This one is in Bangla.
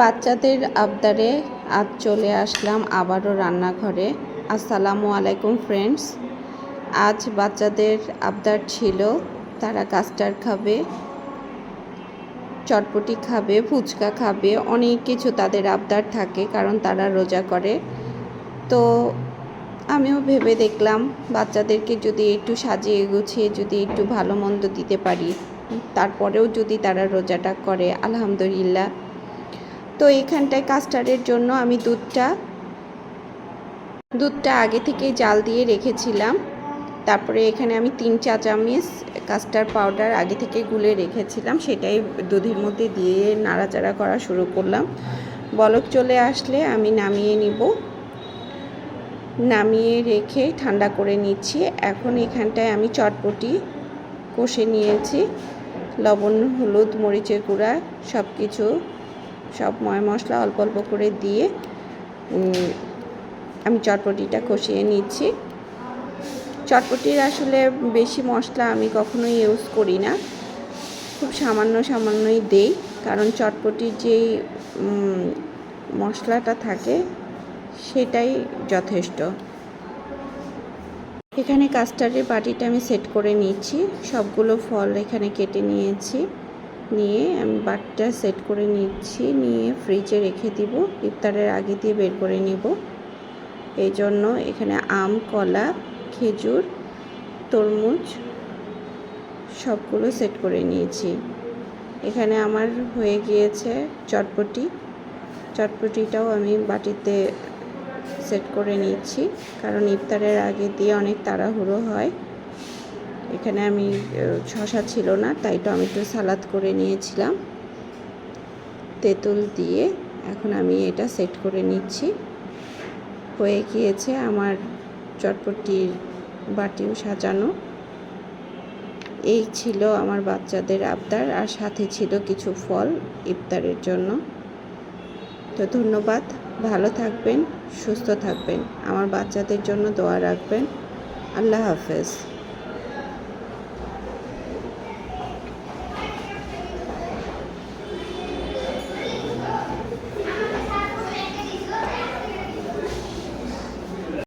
বাচ্চাদের আবদারে আজ চলে আসলাম আবারও রান্নাঘরে। আসসালামু আলাইকুম ফ্রেন্ডস আজ বাচ্চাদের আবদার ছিল, তারা কাস্টার্ড খাবে, চটপটি খাবে, ফুচকা খাবে, অনেক কিছু তাদের আবদার থাকে, কারণ তারা রোজা করে। তো আমিও ভেবে দেখলাম, বাচ্চাদেরকে যদি একটু সাজিয়ে গুছিয়ে, যদি একটু ভালো মন্দ দিতে পারি, তারপরেও যদি তারা রোজাটা করে, আলহামদুলিল্লাহ। তো এখানটায় কাস্টার্ডের জন্য আমি দুধটা দুধটা আগে থেকে জাল দিয়ে রেখেছিলাম। তারপরে এখানে আমি তিন চা চামচ কাস্টার্ড পাউডার আগে থেকে গুলে রেখেছিলাম, সেটাই দুধের মধ্যে দিয়ে নাড়াচাড়া করা শুরু করলাম। বলক চলে আসলে আমি নামিয়ে নিব। নামিয়ে রেখে ঠান্ডা করে নিচ্ছি। এখন এখানটায় আমি চটপটি কষে নিয়েছি। লবণ, হলুদ, মরিচের গুঁড়া সব কিছু সব ময় মশলা অল্প অল্প করে দিয়ে আমি চটপটিটা কষিয়ে নিচ্ছি। চটপটির আসলে বেশি মশলা আমি কখনোই ইউজ করি না। খুব সামান্য সামান্যই দেই, কারণ চটপটির যেই মশলাটা থাকে, সেটাই যথেষ্ট। এখানে কাস্টার্ডের বাটিটা আমি সেট করে নিচ্ছি, সবগুলো ফল এখানে কেটে নিয়েছি। নিয়ে আমি বাটটা সেট করে নিচ্ছি, নিয়ে ফ্রিজে রেখে দিব। ইফতারের আগে দিয়ে বের করে নিব। এই জন্য এখানে আম, কলা, খেজুর, তরমুজ সবগুলো সেট করে নিয়েছি। এখানে আমার হয়ে গিয়েছে চটপটি। চটপটিটাও আমি বাটিতে সেট করে নিচ্ছি, কারণ ইফতারের আগে দিয়ে অনেক তাড়াহুড়ো হয়। এখানে আমি শশা ছিল না, তাই টমেটো সালাদ করে নিয়েছিলাম। তেঁতুল দিয়ে এখন আমি এটা সেট করে নিচ্ছি। হয়ে গিয়েছে আমার চটপটির বাটিও সাজানো। এই ছিল আমার বাচ্চাদের আবদার, আর সাথে ছিল কিছু ফল ইফতারের জন্য। তো ধন্যবাদ, ভালো থাকবেন, সুস্থ থাকবেন। আমার বাচ্চাদের জন্য দোয়া রাখবেন। আল্লাহ হাফেজ।